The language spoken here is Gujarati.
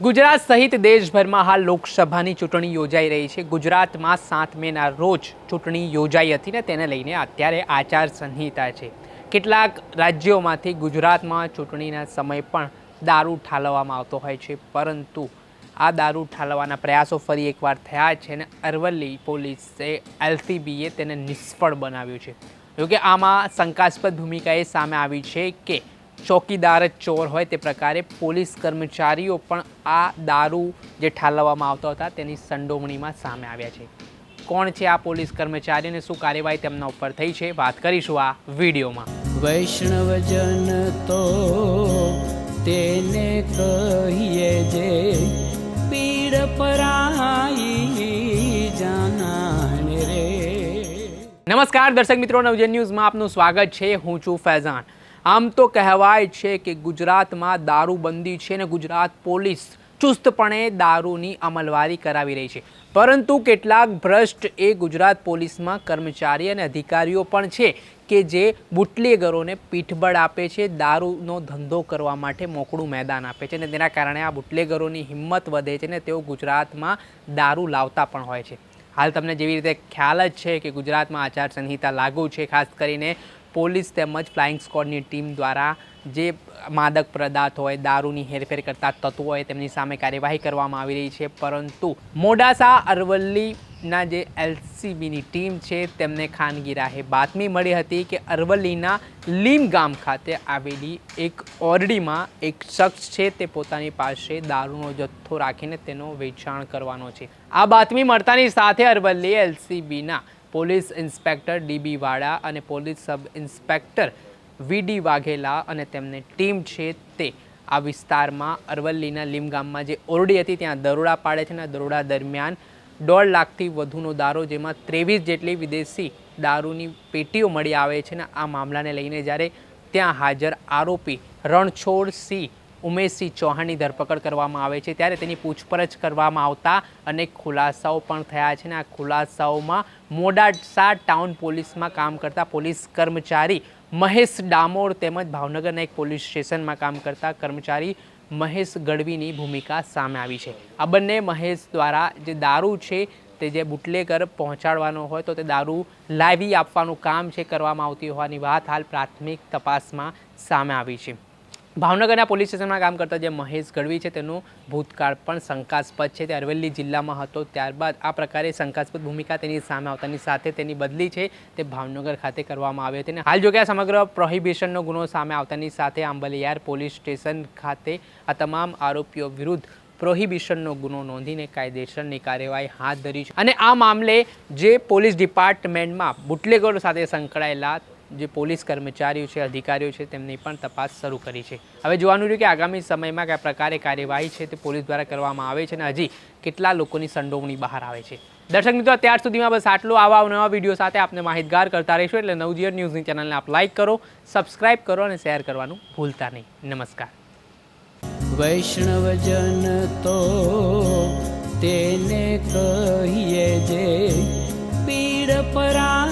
ગુજરાત સહિત દેશભરમાં હાલ લોકસભાની ચૂંટણી યોજાઈ રહી છે. ગુજરાતમાં સાત મેના રોજ ચૂંટણી યોજાઈ હતી ને તેને લઈને અત્યારે આચાર સંહિતા છે. કેટલાક રાજ્યોમાંથી ગુજરાતમાં ચૂંટણીના સમય પણ દારૂ ઠાલવવામાં આવતો હોય છે. પરંતુ આ દારૂ ઠાલવવાના પ્રયાસો ફરી એકવાર થયા છે અને અરવલ્લી પોલીસે એલસીબીએ તેને નિષ્ફળ બનાવ્યું છે. જોકે આમાં શંકાસ્પદ ભૂમિકા એ સામે આવી છે કે ચોકીદાર જ ચોર હોય તે પ્રકારે પોલીસ કર્મચારીઓ પણ આ દારૂ જે ઠાલવવામાં આવતા હતા તેની સંડોવણીમાં સામે આવ્યા છે. કોણ છે આ પોલીસ કર્મચારી અને શું કાર્યવાહી તેમના ઉપર થઈ છે? વાત કરીશું આ વિડીયોમાં. વૈષ્ણવજન તો તેને કહીએ જે પીડ પરાઈ જાનાને રે. નમસ્કાર દર્શક મિત્રો નવજન ન્યૂઝમાં આપનું સ્વાગત છે. હું છું ફૈઝાન. આમ તો કહેવાય છે કે ગુજરાતમાં દારૂબંધી છે ને ગુજરાત પોલીસ ચુસ્તપણે દારૂની અમલવારી કરાવી રહી છે. પરંતુ કેટલાક ભ્રષ્ટ એ ગુજરાત પોલીસમાં કર્મચારી અને અધિકારીઓ પણ છે કે જે બુટલેગરોને પીઠબળ આપે છે, દારૂનો ધંધો કરવા માટે મોકળું મેદાન આપે છે અને તેના કારણે આ બુટલેગરોની હિંમત વધે છે ને તેઓ ગુજરાતમાં દારૂ લાવતા પણ હોય છે. હાલ તમને જેવી રીતે ખ્યાલ જ છે કે ગુજરાતમાં આચાર સંહિતા લાગુ છે, ખાસ કરીને પોલીસ તેમજ ફ્લાઇંગ સ્કોડની ટીમ દ્વારા જે માદક પદાર્થ હોય, દારૂની હેરફેર કરતા તત્વો હોય, તેમની સામે કાર્યવાહી કરવામાં આવી રહી છે. પરંતુ મોડાસા અરવલ્લીના જે એલસીબીની ટીમ છે, તેમને ખાનગી રાહે બાતમી મળી હતી કે અરવલ્લીના લીમ ગામ ખાતે આવેલી એક ઓરડીમાં એક શખ્સ છે, તે પોતાની પાસે દારૂનો જથ્થો રાખીને તેનો વેચાણ કરવાનો છે. આ બાતમી મળતાની સાથે Aravalli એલસીબીના police inspector D B Vala police sub inspector V Vaghela Vaghela તેમની ટીમ છે તે. આ વિસ્તારમાં અરવલ્લીના લીમ ગામમાં જે ઓરડી હતી, ત્યાં દરોડા પાડે છે અને દરોડા દરમિયાન દોઢ લાખથી વધુનો દારૂ, જેમાં ત્રેવીસ જેટલી વિદેશી દારૂની પેટીઓ મળી આવે છે ને આ મામલાને લઈને જ્યારે ત્યાં હાજર આરોપી રણછોડ સિંહ ઉમેશસિંહ ચૌહાણની ધરપકડ કરવામાં આવે છે. ત્યારે તેની પૂછપરછ કરવામાં આવતા અનેક ખુલાસાઓ પણ થયા છે ને આ ખુલાસાઓમાં મોડાસા ટાઉન પોલીસમાં કામ કરતા પોલીસ કર્મચારી મહેશ ડામોર તેમજ ભાવનગરના એક પોલીસ સ્ટેશનમાં કામ કરતા કર્મચારી મહેશ ગઢવીની ભૂમિકા સામે આવી છે. આ બંને મહેશ દ્વારા જે દારૂ છે તે જે બુટલેગર પહોંચાડવાનો હોય તો તે દારૂ લાવી આપવાનું કામ છે, કરવામાં આવતી હોવાની વાત હાલ પ્રાથમિક તપાસમાં સામે આવી છે. ભાવનગરના પોલીસ સ્ટેશનમાં કામ કરતા જે મહેશ ગઢવી છે, તેનું ભૂતકાળ પણ શંકાસ્પદ છે. તે અરવલ્લી જિલ્લામાં હતો. ત્યારબાદ આ પ્રકારે શંકાસ્પદ ભૂમિકા તેની સામે આવતાની સાથે તેની બદલી છે. તે ભાવનગર ખાતે કરવામાં આવી હતી અને હાલ જોકે આ સમગ્ર પ્રોહિબિશનનો ગુનો સામે આવતાની સાથે આંબલિયાર પોલીસ સ્ટેશન ખાતે આ તમામ આરોપીઓ વિરુદ્ધ પ્રોહિબિશનનો ગુનો નોંધીને કાયદેસરની કાર્યવાહી હાથ ધરી છે. અને આ મામલે જે પોલીસ ડિપાર્ટમેન્ટમાં બુટલેગરો સાથે સંકળાયેલા જે પોલીસ કર્મચારીઓ છે, અધિકારીઓ છે, તેમની પણ તપાસ શરૂ કરી છે. હવે જોવાનું રહ્યું કે આગામી સમયમાં કયા પ્રકારે કાર્યવાહી છે તે પોલીસ દ્વારા કરવામાં આવે છે અને હજી કેટલા લોકોની સંડોવણી બહાર આવે છે. દર્શક મિત્રો, અત્યાર સુધીમાં બસ આટલું. આવા નવા વીડિયો સાથે આપને માહિતગાર કરતા રહીશું એટલે નવજીવન ન્યૂઝની ચેનલને આપ લાઇક કરો, સબસ્ક્રાઇબ કરો અને શેર કરવાનું ભૂલતા નહીં. નમસ્કાર. વૈષ્ણવજન તો તેને કહીએ જે પીડ પરાઈ